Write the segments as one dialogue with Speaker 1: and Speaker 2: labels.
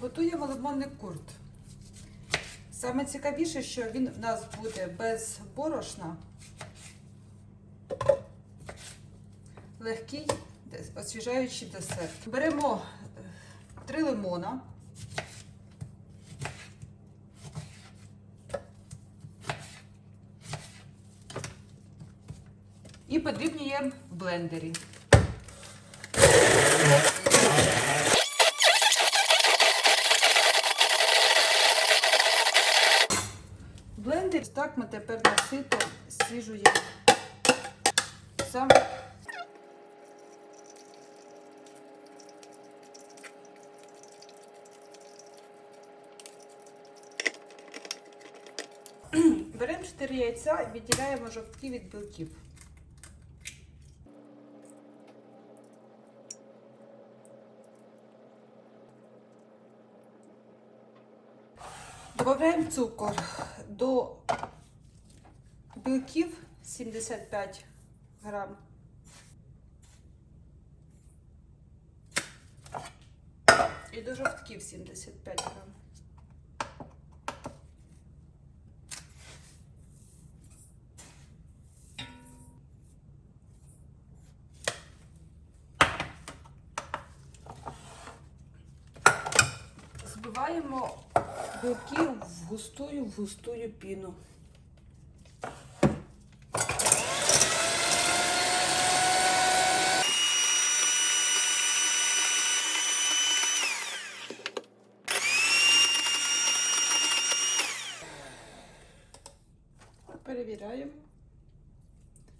Speaker 1: Готуємо лимонний курт. Саме цікавіше, що він в нас буде без борошна. Легкий освіжаючий десерт. Беремо е, три лимона. І подрібнюємо в блендері. Ми тепер насито свіжуємо сам Беремо 4 яйця і відділяємо жовтки від білків. Добавляємо цукор до білків 75 грам. І до жовтків 75 грам. Збиваємо білки в густую, в густую піну. Перевіряємо.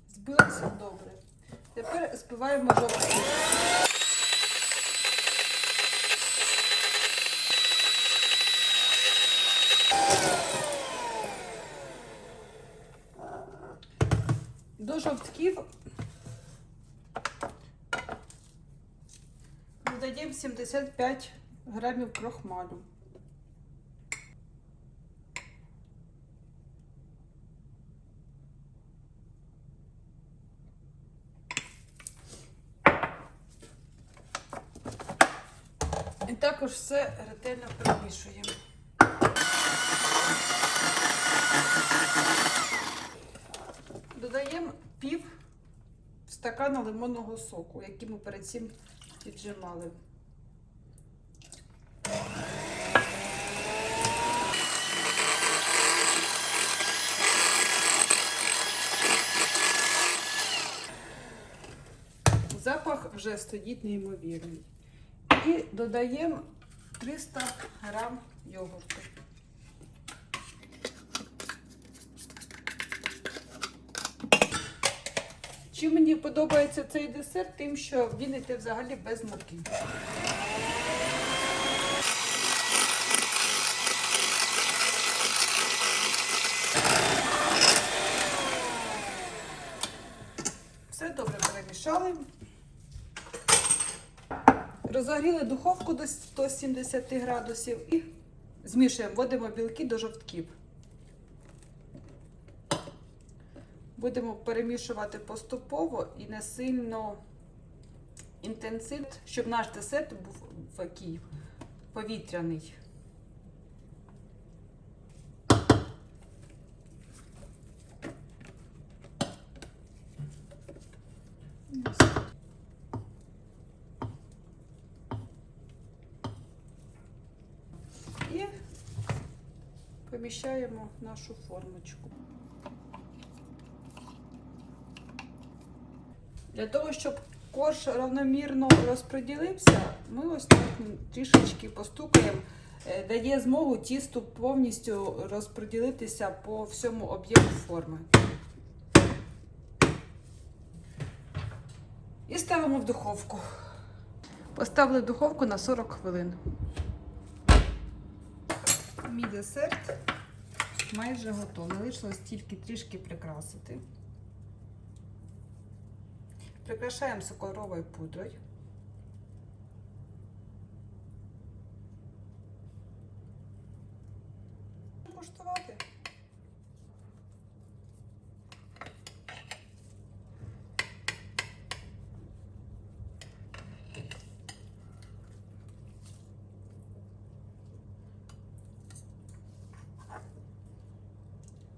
Speaker 1: Збилося добре. Тепер збиваємо жовтки. До жовтків додаємо 75 грамів крохмалю. І також все ретельно перемішуємо. Додаємо пів стакана лимонного соку, який ми перед цим піджимали. Запах вже стоїть неймовірний. І додаємо 300 грам йогурту. Чим мені подобається цей десерт, тим, що він йде взагалі без муки. Все добре перемішали. Розогріли духовку до 170 градусів і змішуємо, вводимо білки до жовтків. Будемо перемішувати поступово і не сильно інтенсивно, щоб наш десерт був такий повітряний. І поміщаємо нашу формочку. Для того, щоб корж равномірно розподілився, ми ось так трішечки постукаємо, Е, дає змогу тісту повністю розподілитися по всьому об'єму форми. І ставимо в духовку. Поставили духовку на 40 хвилин. Мій десерт майже готовий. Лишилось тільки трішки прикрасити. Прикрашаємо цукровою пудрою.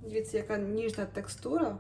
Speaker 1: Дивіться, яка ніжна текстура.